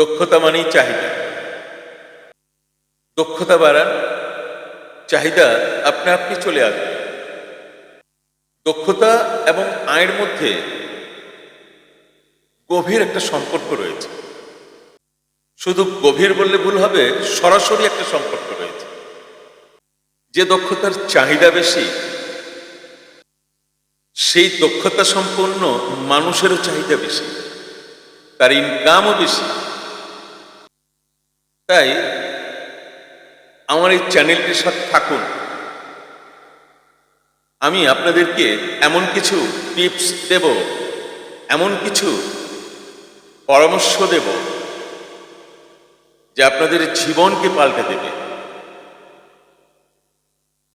দক্ষতা মানেই চাহিদা। দক্ষতা বাড়ান চাহিদা আপনা আপনি চলে আসবে। দক্ষতা এবং আয়ের মধ্যে গভীর একটা সম্পর্ক রয়েছে। শুধু গভীর বললে ভুল হবে, সরাসরি একটা সম্পর্ক রয়েছে। যে দক্ষতার চাহিদা বেশি, সেই দক্ষতা সম্পন্ন মানুষেরও চাহিদা বেশি, তার ইনকামও বেশি। তাই আমার এই চ্যানেলটির সাথে থাকুন। আমি আপনাদেরকে এমন কিছু টিপস দেব, এমন কিছু পরামর্শ দেব, যে আপনাদের জীবনকে পাল্টে দেবে।